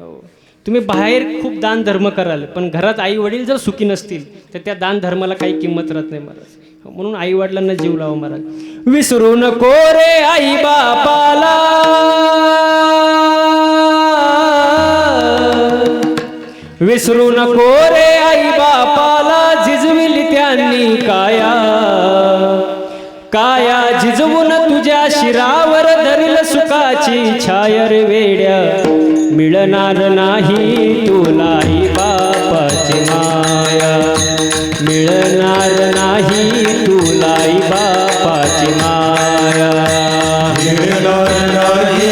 हो. तुम्ही बाहेर खूप दान धर्म कराल पण घरात आई वडील जर सुखी नसतील तर त्या दान धर्माला काही किंमत राहत नाही महाराज. हो, म्हणून आई वडिलांना जीव लावा महाराज. विसरू नको रे आई बापाला. विसरू नको रे आई बापाला झिजविली त्यांनी काया. काया झिजवून तुझ्या शिरावर धरल सुखाची छायर वेड्या. मिळणार नाही तुला बापाची माया. मिळणार नाही तुलाई बापाची माया. मिळणार नाही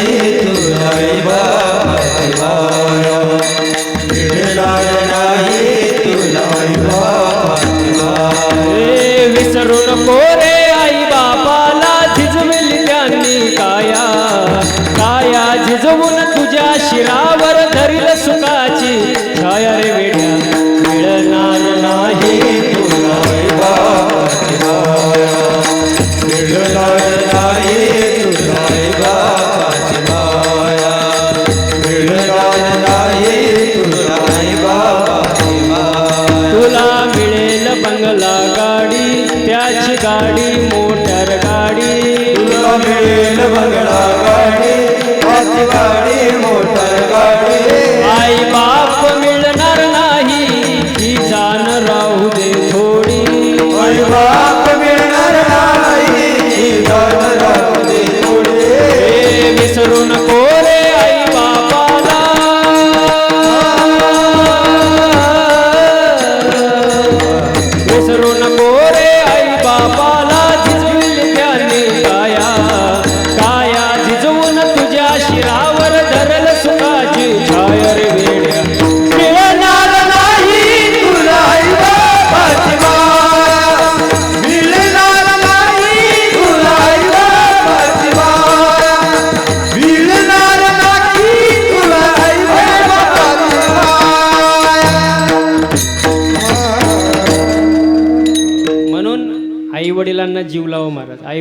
गाडी त्याची गाडी मोटर गाडी तुला मिळेल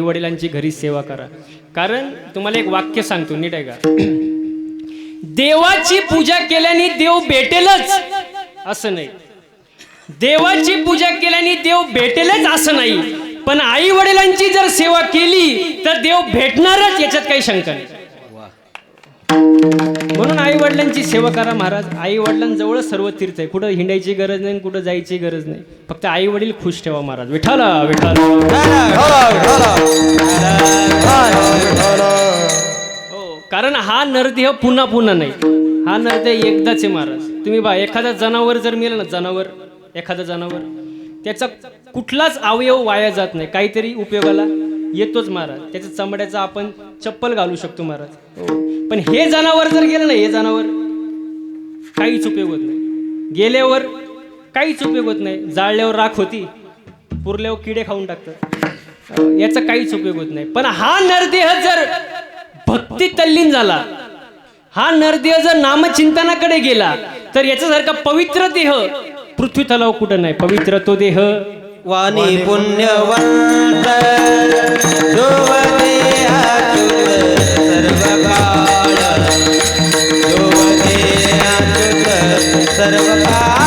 आईवडिलांची वडिलांची घरी सेवा करा. कारण तुम्हाला एक वाक्य सांगतो नीट आहे का देवाची पूजा केल्याने देव भेटेलच असं नाही. देवाची पूजा केल्याने देव भेटेलच असं नाही. पण आई वडिलांची जर सेवा केली तर देव भेटणारच याच्यात काही शंका नाही. वडिलांची सेवा करा महाराज. आई वडिलांजवळ सर्व तीर्थ आहे. कुठं हिंडायची गरज नाही कुठं जायची गरज नाही. फक्त आई वडील खुश ठेवा महाराज. विठाला विठाला हो कारण हा नरदेह पुन्हा पुन्हा नाही. हा नरदेह एकदाच आहे महाराज. तुम्ही बा एखादा जनावर जर मेलं ना जनावर एखादा जनावर त्याचा कुठलाच अवयव वाया जात नाही. काहीतरी उपयोगाला येतोच महाराज. त्याच्या चमड्याचा आपण चप्पल घालू शकतो महाराज. हो पण हे जनावर जर गेलं ना हे जनावर काहीच उपयोग होत नाही. गेल्यावर काहीच उपयोग होत नाही. जाळल्यावर राख होती पुरल्यावर किडे खाऊन टाकतात. याचा काहीच उपयोग होत नाही. पण हा नरदेह जर भक्ती तल्लीन झाला हा नरदेह जर नामचिंतनाकडे गेला तर याच्यासारखा पवित्र देह पृथ्वी तलाव कुठं नाही. पवित्र तो देह वाणी पुण्यवंत अच्युत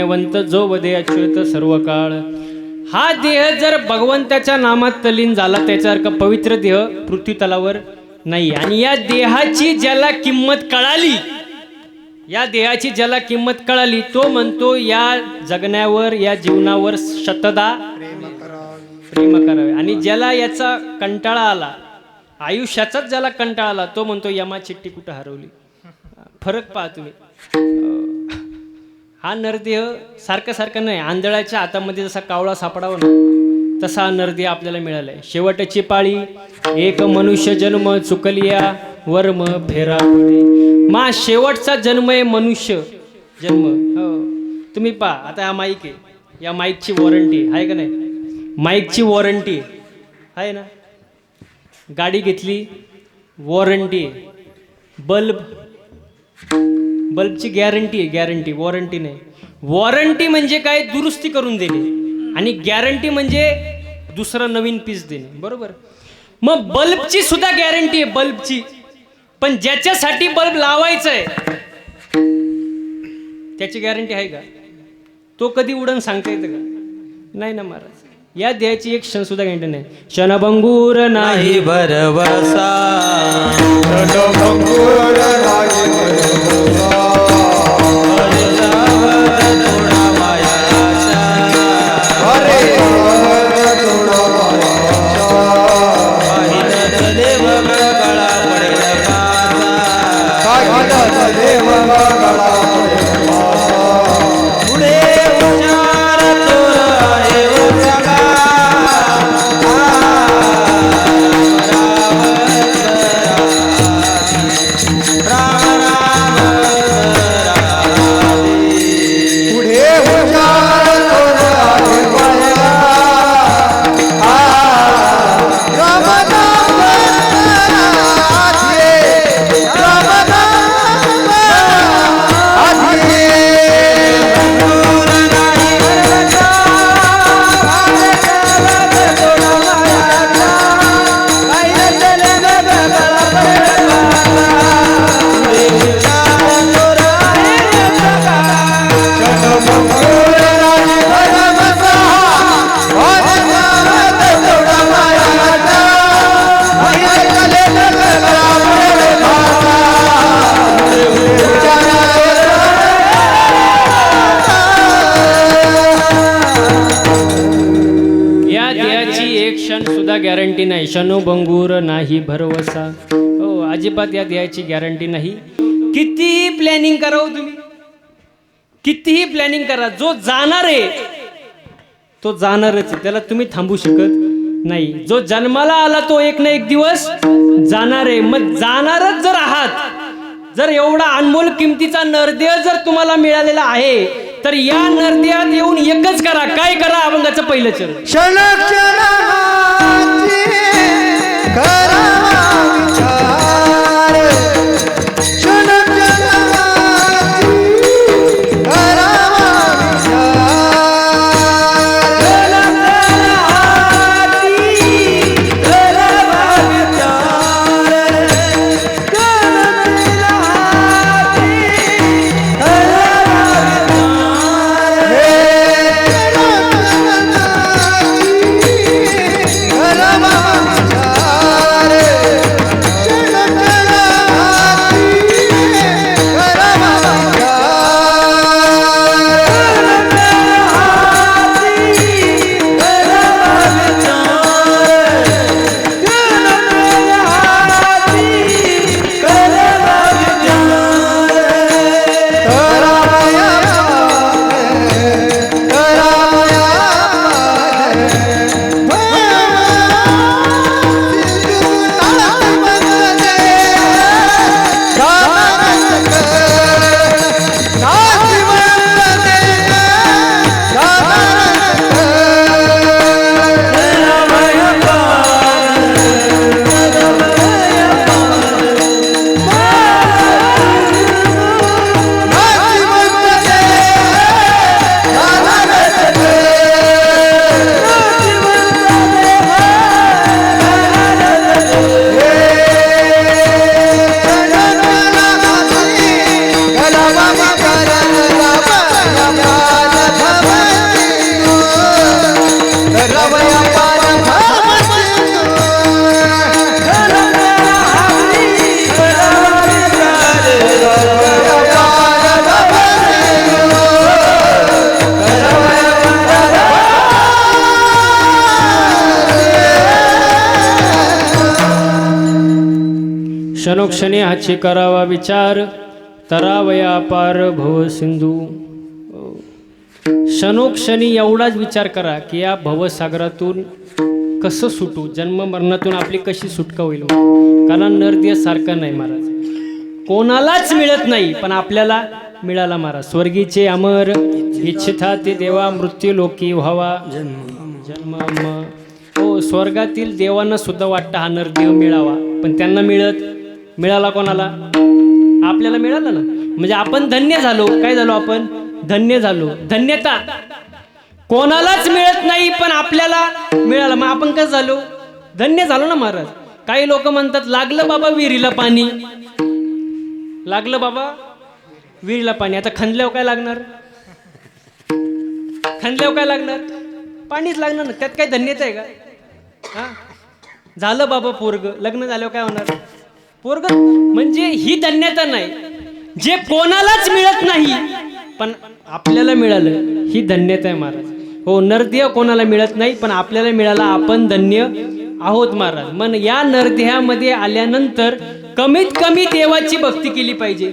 पुण्यवंत जो वदे अच्युत सर्व काळ हा देह जर भगवंताच्या नामात तलीन झाला त्याच्यासारखा पवित्र देह पृथ्वी तलावर नाही. आणि या देहाची ज्याला किंमत कळाली या देहाची ज्याला किंमत कळाली तो म्हणतो या जगण्यावर या जीवनावर शतदा प्रेम करावे. आणि ज्याला याचा कंटाळा आला आयुष्याचाच ज्याला कंटाळा आला तो म्हणतो यमा चिठ्ठी कुठं हरवली? फरक पहा तुम्ही. हा नरदेह सारखं सारखं नाही आंधळाच्या हातामध्ये जसा कावळा सापडावा ना तसा हा नरदेह आपल्याला आहे शेवटची पाळी एक मनुष्य जन्म चुकलिया वर्म फेरा मा शेवटचा जन्म आहे मनुष्य जन्म. हो. तुम्ही पहा आता हा माईक आहे. या माईकची वॉरंटी आहे. का नाही? माईकची वॉरंटी आहे. ना? गाडी घेतली वॉरंटी आहे. बल्ब बल्बची गॅरंटी आहे गॅरंटी वॉरंटी नाही. वॉरंटी म्हणजे काय? दुरुस्ती करून देणे. आणि गॅरंटी म्हणजे दुसरं नवीन पीस देणे. बरोबर? मग बल्बची सुद्धा गॅरंटी आहे बल्बची. पण ज्याच्यासाठी बल्ब लावायचा आहे त्याची गॅरंटी आहे का? तो कधी उडण सांगता येतं का? नाही ना महाराज. या द्यायची एक क्षण सुद्धा गॅरंटी नाही क्षणभंगूर नाही नाही भरवसा रणभंगुर नाही भरवसा. शनुभंगूर नाही नाही भरवसा. हो अजिबात या द्यायची गॅरंटी नाही. कितीही प्लॅनिंग करा तुम्ही. कितीही प्लॅनिंग करा जो जाणार आहे तो जाणारच आहे. त्याला तुम्ही थांबू शकत नाही. जो जन्माला आला तो एक ना एक दिवस जाणार आहे. मग जाणारच जर आहात जर एवढा अनमोल किमतीचा नरदेह जर तुम्हाला मिळालेला आहे तर या नरदेहात येऊन एकच करा. काय करा अभंगाचं पहिलं चरण. क्षणोक्षणी हाची करावा विचार तरावया पार भव सिंधू. क्षणोक्षणी एवढाच विचार करा की या भवसागरातून कसं सुटू जन्म मरणातून आपली कशी सुटका होईल कारण नरदेह सारखं नाही महाराज. कोणालाच मिळत नाही पण आपल्याला मिळाला महाराज. स्वर्गीचे अमर इच्छिता ते देवा मृत्यू लोकी व्हावा. जन्म हो स्वर्गातील देवांना सुद्धा वाटतं हा नरदेव मिळावा पण त्यांना मिळत मिळाला कोणाला? आपल्याला मिळालं ना? म्हणजे आपण धन्य झालो. काय झालो आपण? धन्य झालो. धन्यता. कोणालाच मिळत नाही पण आपल्याला मिळालं. मग आपण कसं झालो? धन्य झालो ना महाराज? काही लोक म्हणतात लागलं बाबा विहिरीला पाणी. लागलं बाबा विहिरीला पाणी. आता खणल्यावर काय लागणार? खणल्यावर काय लागणार? पाणीच लागणार ना. त्यात काय धन्यता आहे का? हा? झालं बाबा पोरग. लग्न झाल्यावर काय होणार? पोरग? म्हणजे ही धन्यता नाही. जे कोणालाच मिळत नाही पण आपल्याला मिळालं ही धन्यता आहे महाराज. हो नरदेह कोणाला मिळत नाही पण आपल्याला मिळाला आपण धन्य आहोत महाराज. मन या नरदेहामध्ये आल्यानंतर कमीत कमी देवाची भक्ती केली पाहिजे.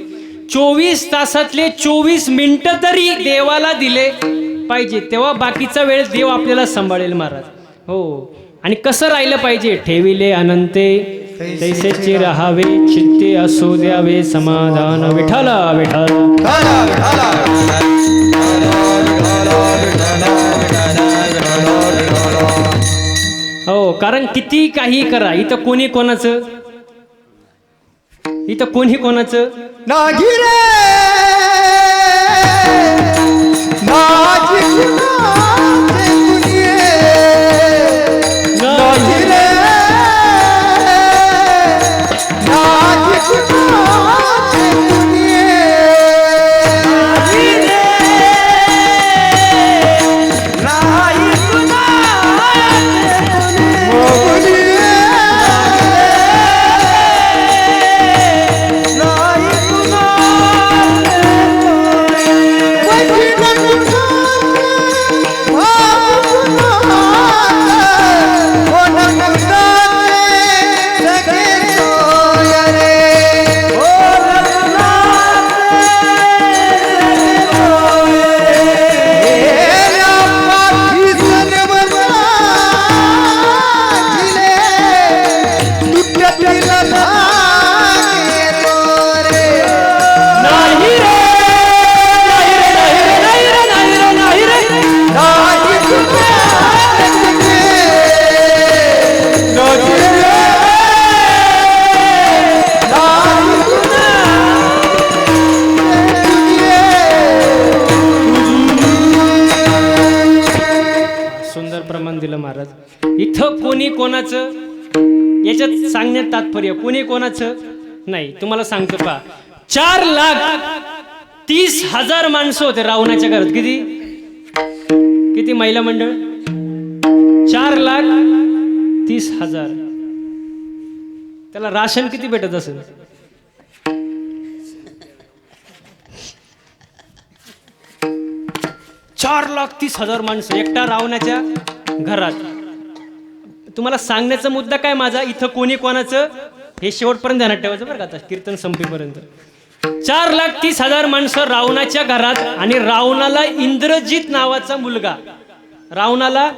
चोवीस तासातले चोवीस मिनटं तरी देवाला दिले पाहिजे. तेव्हा बाकीचा वेळ देव आपल्याला सांभाळेल महाराज. हो आणि कसं राहिलं पाहिजे? ठेविले अनंते तैसेचे राहावे चित्ते असू द्यावे समाधान विठाला विठाला विठाला विठाला हो कारण किती काही करा इथं कोणी कोणाचं? इथं कोणी कोणाचं? नाही सांगण्यात तात्पर्य कोणी कोणाचं? नाही तुम्हाला सांगतो पा चार लाख तीस हजार माणसं होते रावणाच्या घरात. किती? किती महिला मंडळ? चार लाख तीस हजार. त्याला राशन किती भेटत असेल? चार लाख तीस हजार माणसं एकटा रावणाच्या घरात. तुम्हाला सांगण्याचा मुद्दा काय माझा? इथं कोणी कोणाचं? हे शेवटपर्यंत ध्यानात ठेवायचं बरं का आता? कीर्तन संपेपर्यंत. चार लाख तीस हजार माणसं रावणाच्या घरात आणि रावणाला इंद्रजित नावाचा मुलगा. रावणाला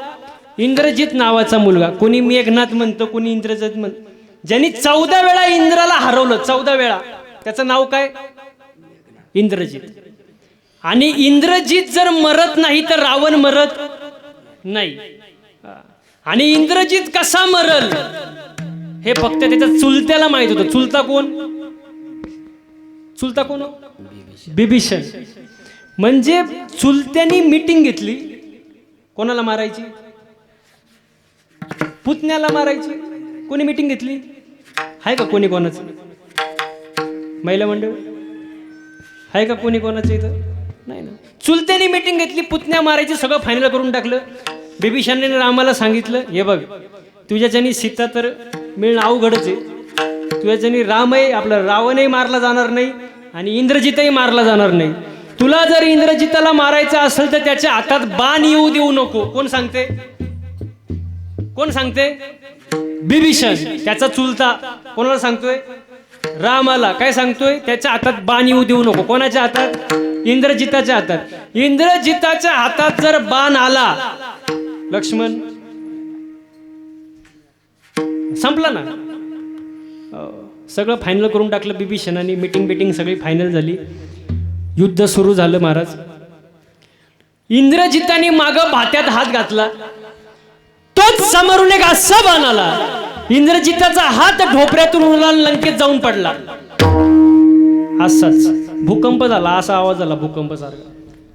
इंद्रजित नावाचा मुलगा. कोणी मेघनाथ म्हणतं कोणी इंद्रजित म्हणतं ज्यांनी चौदा वेळा इंद्राला हरवलं चौदा वेळा. त्याचं नाव काय? इंद्रजित. आणि इंद्रजित जर मरत नाही तर रावण मरत नाही. आणि इंद्रजित कसा मरल? हे फक्त त्याच्या चुलत्याला माहीत होतं. चुलता कोण? चुलता कोण? बिभीषण. म्हणजे चुलत्यांनी मीटिंग घेतली. कोणाला मारायची? पुतण्याला मारायची. कोणी मीटिंग घेतली? आहे का कोणी कोणाचं? महिला मंडळ? आहे का कोणी कोणाचं इथं? नाही ना. चुलत्यानी मीटिंग घेतली पुतण्या मारायची सगळं फायनल करून टाकलं. बिभीषणाने रामाला सांगितलं हे बघ तुझ्याच्यानी सीता तर मिळणं अवघडच आहे. तुझ्याच्यानी रामही आपला रावणही मारला जाणार नाही आणि इंद्रजितही मारला जाणार नाही. तुला जर इंद्रजिताला मारायचं असेल तर त्याच्या हातात बाण येऊ देऊ नको. कोण सांगते? कोण सांगते? बिभीषण त्याचा चुलता. कोणाला सांगतोय? रामाला. काय सांगतोय? त्याच्या हातात बाण येऊ देऊ नको. कोणाच्या हातात? इंद्रजिताच्या हातात. इंद्रजिताच्या हातात जर बाण आला लक्ष्मण. संपला ना? सगळं फायनल करून टाकलं बिभीषणाने मिटिंग बिटिंग सगळी फायनल झाली. युद्ध सुरू झालं महाराज. इंद्रजिताने मागं भात्यात हात घातला. तोच समोरून एक असा बाण आला. इंद्रजिताचा हात ढोपऱ्यातून उडला लंकेत जाऊन पडला. असाच भूकंप झाला. असा आवाज झाला भूकंप सारखा.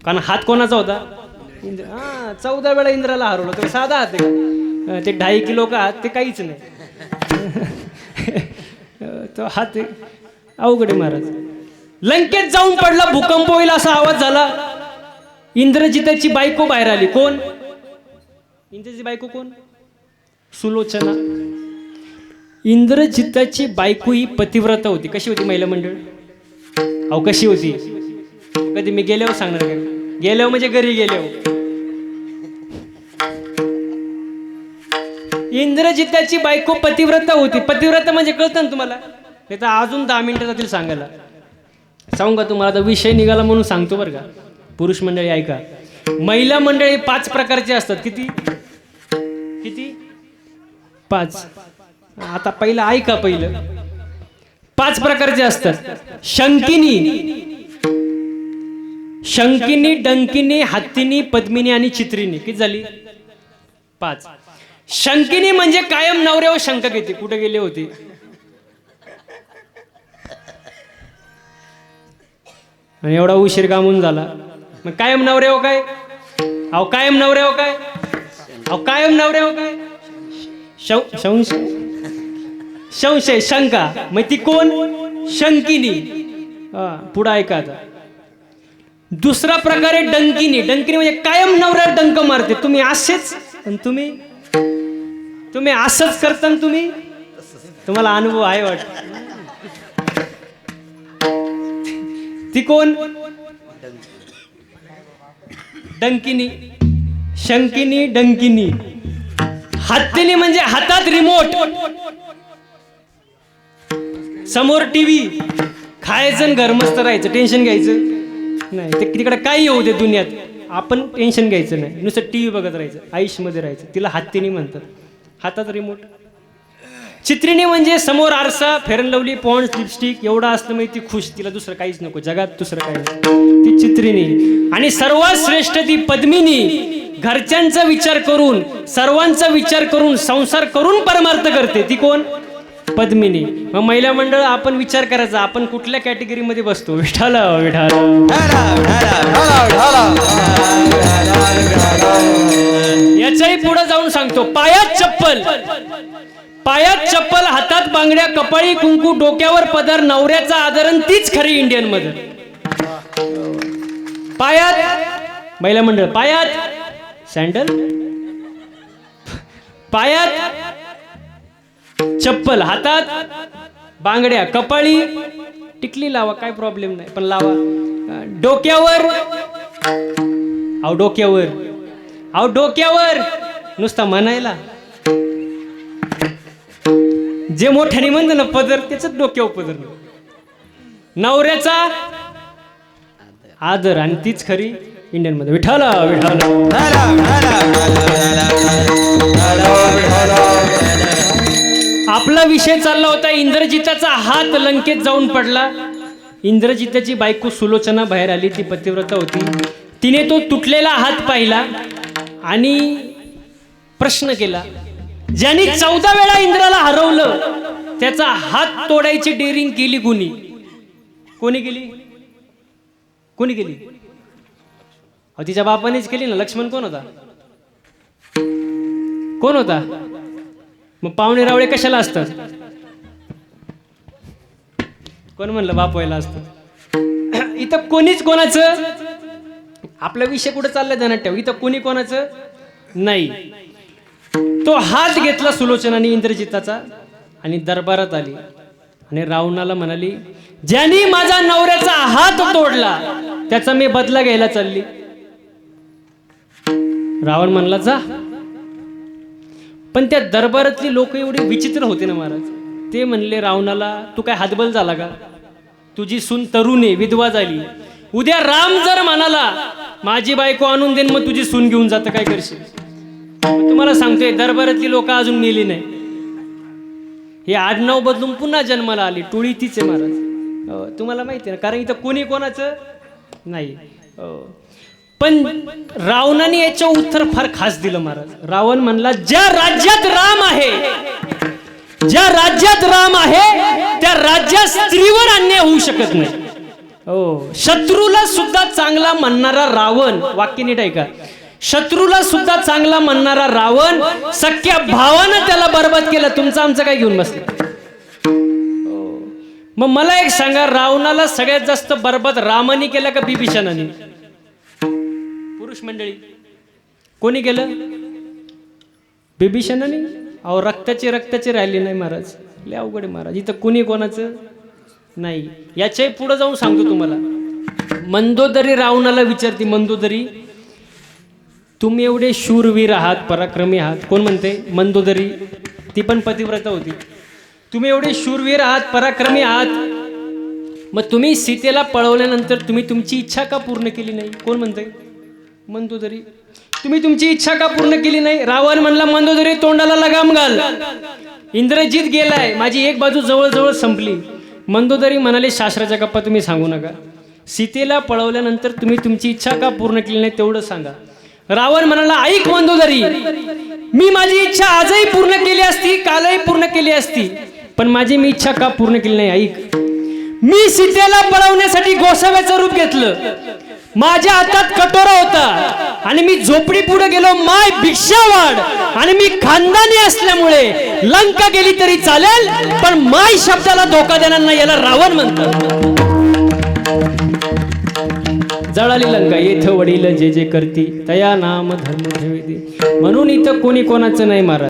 कारण हात कोणाचा होता? इंद्र हा चौदा वेळा इंद्राला हरवलं. तर साधा हात आहे ते ढाई किलो का हात ते काहीच नाही. तो हात आहे. अवघड महाराज. लंकेत जाऊन पडला भूकंप होईल असा आवाज झाला. इंद्रजिताची बायको बाहेर आली. कोण? इंद्रची बायको कोण? सुलोचना. इंद्रजिताची बायको ही पतिव्रता होती. कशी होती महिला मंडळ? अहो कशी होती? कधी मी गेल्यावर सांगणार काय गेल्यावर म्हणजे घरी गेल्यावर इंद्रजिताची बायको पतिव्रता होती. पतिव्रता म्हणजे कळतं ना तुम्हाला? हे तर अजून दहा मिनिटं जातील सांगायला. सांगू का तुम्हाला? आता विषय निघाला म्हणून सांगतो बरं का. पुरुष मंडळी ऐका. महिला मंडळी पाच प्रकारचे असतात. किती? किती? पाच. आता पहिलं ऐका पहिलं. पाच प्रकारचे असतात. शंकिनी. शंकिनी डंकिनी हत्तीनी पद्मिनी आणि चित्रिनी. किती झाली? पाच. शंकिनी म्हणजे कायम नवऱ्यावर शंका घेते. कुठे गेले होते? आणि एवढा उशीर कामून झाला? मग कायम नवऱ्यावर काय? अहो कायम नवऱ्यावर काय? अहो कायम नवऱ्यावर काय? शं- संशय संशय शंका. मग ती कोण? शंकिनी. पुढं ऐका आता. दुसरा प्रकार आहे डंकिनी डंकिनी म्हणजे कायम नवऱ्यावर डंक मारते. तुम्ही असेच आणि तुम्ही तुम्ही असंच करता तुम्ही? तुम्हाला अनुभव आहे वाटत. ती कोण? डंकिनी. शंकिनी डंकिनी. हत्तीनी म्हणजे हातात रिमोट समोर टीव्ही खायचं आणि घरमस्त राहायचं. टेन्शन घ्यायचं. नाही ते तिकडे काही येऊ दे दुनियात. आपण टेन्शन घ्यायचं नाही. नुसतं टी व्ही बघत राहायचं आयुषमध्ये राहायचं. तिला हत्तीनी म्हणतात. हातात रिमोट चित्रिणी म्हणजे समोर आरसा फेरन लवली पॉन्ड्स लिपस्टिक एवढा असलं म्हणजे ती खुश. तिला दुसरं काहीच नको. जगात दुसरं काही नको ती चित्रिणी. आणि सर्वात श्रेष्ठ ती पद्मिनी. घरच्यांचा विचार करून सर्वांचा विचार करून संसार करून परमार्थ करते. ती कोण? पद्मिनी. मग महिला मंडळ आपण विचार करायचा. आपण कुठल्या कॅटेगरीमध्ये बसतो? विठाला विठाल. याच्याही पुढे जाऊन सांगतो. पायात चप्पल. पायात चप्पल हातात बांगड्या कपाळी कुंकू डोक्यावर पदर नवऱ्याचा आदरण तीच खरी इंडियनमध्ये पायात महिला मंडळ पायात सँडल पायात चप्पल हातात बांगड्या कपाळी टिकली लावा काय प्रॉब्लेम नाही पण लावा डोक्यावर अहो डोक्यावर अहो डोक्यावर नुसता म्हणायला जे मोठ्याने म्हणतं ना पदर त्याच डोक्यावर पदर नवऱ्याचा आदर आणि तीच खरी इंडियनमध्ये विठाला विठाला आपला विषय चालला होता इंद्रजिताचा हात लंकेत जाऊन पडला. इंद्रजिताची बायको सुलोचना बाहेर आली ती पतिव्रता होती. तिने तो तुटलेला हात पाहिला आणि प्रश्न केला ज्यांनी चौदा वेळा इंद्राला हरवलं त्याचा हात तोडायची डेअरिंग केली कोणी? कोणी केली? कोणी केली? तिच्या बापानेच केली ना लक्ष्मण कोण होता? कोण होता? मग पाहुणे रावळे कशाला असतात? कोण म्हणलं बाप व्हायला असतं? इथं कोणीच कोणाचं? आपला विषय कुठं चाललाय ध्यानात ठेव. इथं कोणी कोणाचं? नाही. तो हात घेतला सुलोचनाने इंद्रजिताचा आणि दरबारात आली. आणि रावणाला म्हणाली ज्यांनी माझा नवऱ्याचा हात तोडला त्याचा मी बदला घ्यायला चालली. रावण म्हणला जा. पण त्या दरबारातली लोक एवढी विचित्र होते ना महाराज. ते म्हणले रावणाला तू काय हातबल झाला का? तुझी सून तरुण आहे विधवा झाली. उद्या राम जर म्हणाला माझी बायको आणून देईन मग तुझी सून घेऊन जातं काय करशील? तुम्हाला सांगतोय दरबारातली लोक अजून मेली नाही. हे आडनाव बदलून पुन्हा जन्माला आली टोळी तीच आहे महाराज. तुम्हाला माहिती आहे ना कारण इथं कोणी कोणाचं नाही. पण रावणाने याच्या उत्तर फार खास दिलं महाराज. रावण म्हणला ज्या राज्यात राम आहे ज्या राज्यात राम आहे त्या राज्यात स्त्रीवर अन्याय होऊ शकत नाही. हो शत्रूला सुद्धा चांगला म्हणणारा रावण वाक्य नीट ऐका. शत्रूला सुद्धा चांगला म्हणणारा रावण सख्या भावानं त्याला बरबाद केलं. तुमचं आमचं काय घेऊन बसलं? हो. मग मला एक सांगा रावणाला सगळ्यात जास्त बरबाद रामाने केला का बिभीषणाने? पुरुष मंडळी कोणी केलं बिभीषणाने अहो रक्ताचे रक्ताचे राहिले नाही महाराज. लय अवघड आहे महाराज. इथं कुणी कोणाचं नाही. याच्याही पुढे जाऊन सांगतो तुम्हाला. मंदोदरी रावणाला विचारते मंदोदरी तुम्ही एवढे शूरवीर आहात पराक्रमी आहात. कोण म्हणते? मंदोदरी. ती पण पतिव्रता होती. तुम्ही एवढे शूरवीर आहात पराक्रमी आहात. मग तुम्ही सीतेला पळवल्यानंतर तुम्ही तुमची इच्छा का पूर्ण केली नाही? कोण म्हणते मंदोदरी. तुम्ही तुमची इच्छा का पूर्ण केली नाही? रावण म्हणला मंदोदरी तोंडाला लगाम घाल. इंद्रजित गेलाय. माझी एक बाजू जवळजवळ संपली. मंदोदरी म्हणाले शास्त्राच्या गप्पा तुम्ही सांगू नका. सीतेला पळवल्यानंतर तुम्ही तुमची इच्छा का पूर्ण केली नाही तेवढं सांगा. रावण म्हणाला ऐक मंदोदरी मी माझी इच्छा आजही पूर्ण केली असती कालही पूर्ण केली असती पण माझी मी इच्छा का पूर्ण केली नाही ऐक. मी सीतेला पळवण्यासाठी गोसाव्याचं रूप घेतलं. माझ्या हातात कटोरा होता. आणि मी झोपडी पुढे गेलो माय भिक्षावाड आणि मी खानदानी असल्यामुळे लंका गेली तरी चालेल पण माय शब्दाला धोका देणार नाही याला रावण म्हणतात. जळाली लंका येथ वडील जे जे करती तया नाम धर्म म्हणून इथं कोणी कोणाचं नाही मारा